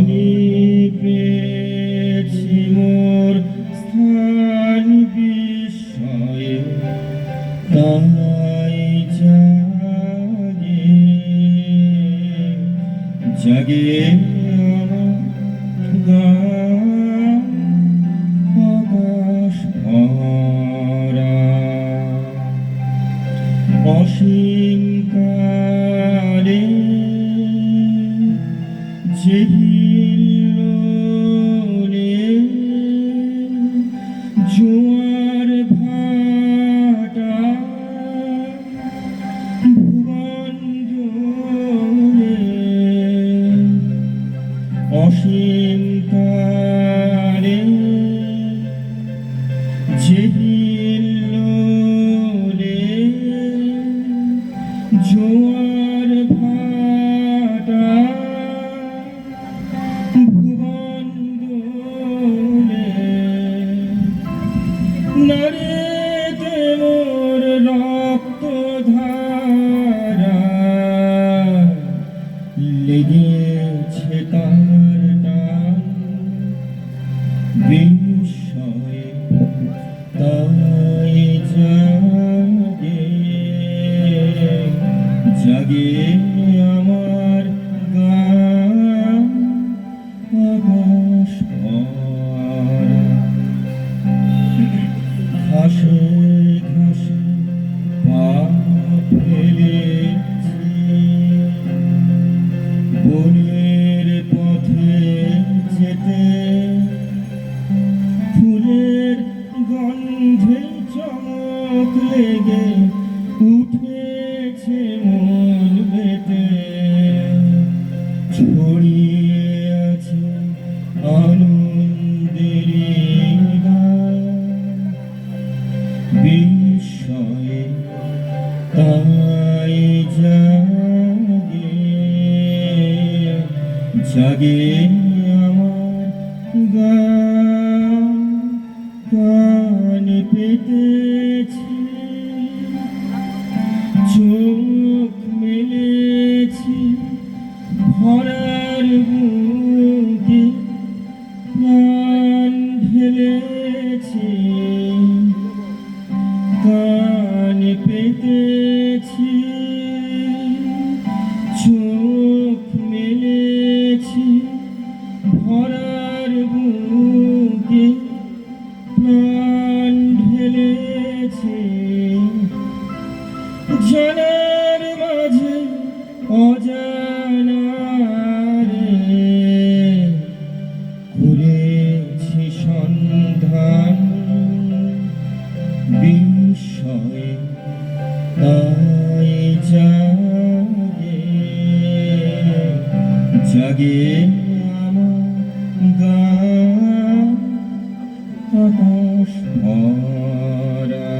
আমি পেয়েছি মোর স্থান বিস্ময়ে তাই জাগে। জাগে আকাশ ভরা অসীম কালে জেহিলে জোয়ার ভাটা ভুবন অসীম বিস্ময়ে তাই জাগে আমার গান পেতেছি গেছি জানার মাঝে অজানারে ঘুরেছি সন্ধান। বিষয়ে তাই জাগে। জাগে আমার গা আকাশ ভরা